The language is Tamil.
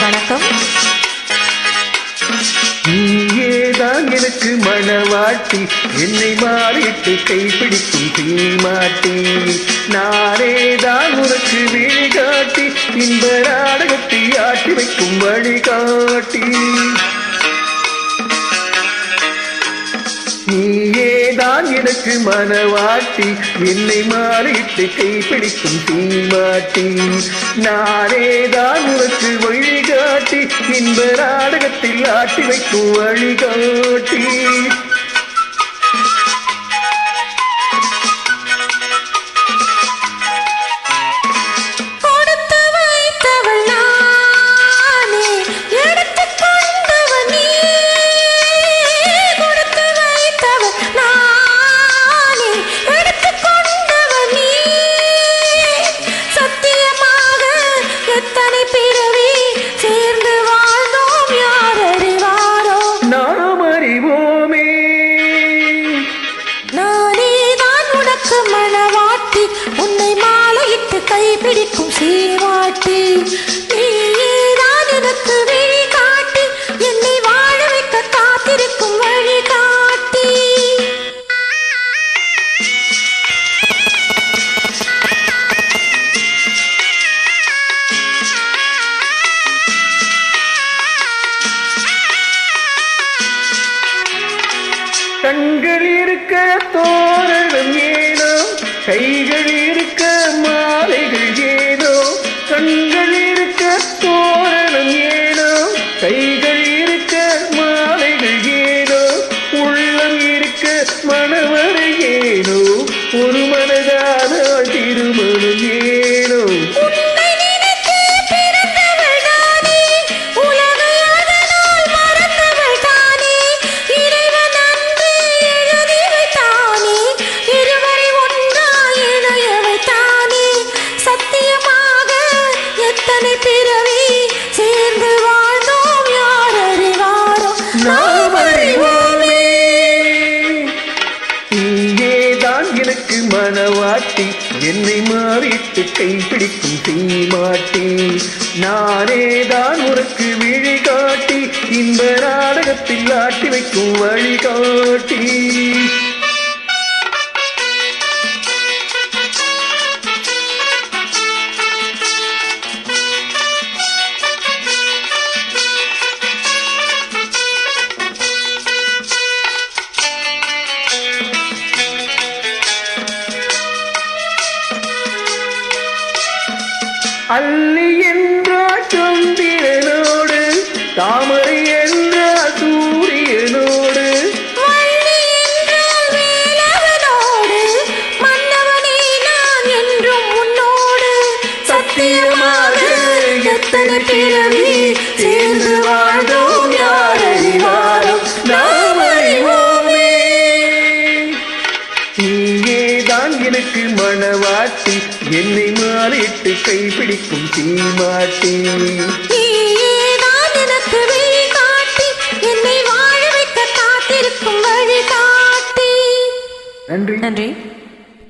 வணக்கம். நீயேதான் எனக்கு மனவாட்டி என்னை மாறிட்டு கைப்பிடிக்கும் தீமாட்டி. நானேதான் உனக்கு வழிகாட்டி இன்ப நாடகத்தை ஆட்டி வைக்கும் வழிகாட்டி. நீயே நீயேதான் எனக்கு மனவாட்டி என்னை மாறிட்டு கைப்பிடிக்கும் தீமாட்டி நானே தான் உனக்கு வழிகாட்டி இன்ப நாடகத்தில் ஆட்டி வைக்கும் வழிகாட்டி. தான் உனக்கு மனவாட்டி உன்னை மாலையிட்டு கைப்பிடிக்கும் சீவாட்டி கண்கள் இருக்க தோரணம் ஏனோ கைகள் இருக்க மாலைகள் மனவாட்டி என்னை மாறிட்டு கைப்பிடிக்கும் தீமாட்டி நானேதான் உனக்கு விழி காட்டி இந்த நாடகத்தில் ஆட்டி வைக்கும் வழிகாட்டி அல்லி என்றால் சந்திரனோடு தாமரை என்றால் சூரியனோடு. சத்தியமாக எத்தனை பிறவி என்னை மாறிட்டு கைப்பிடிக்கும் தீமாட்டி. நன்றி. நன்றி.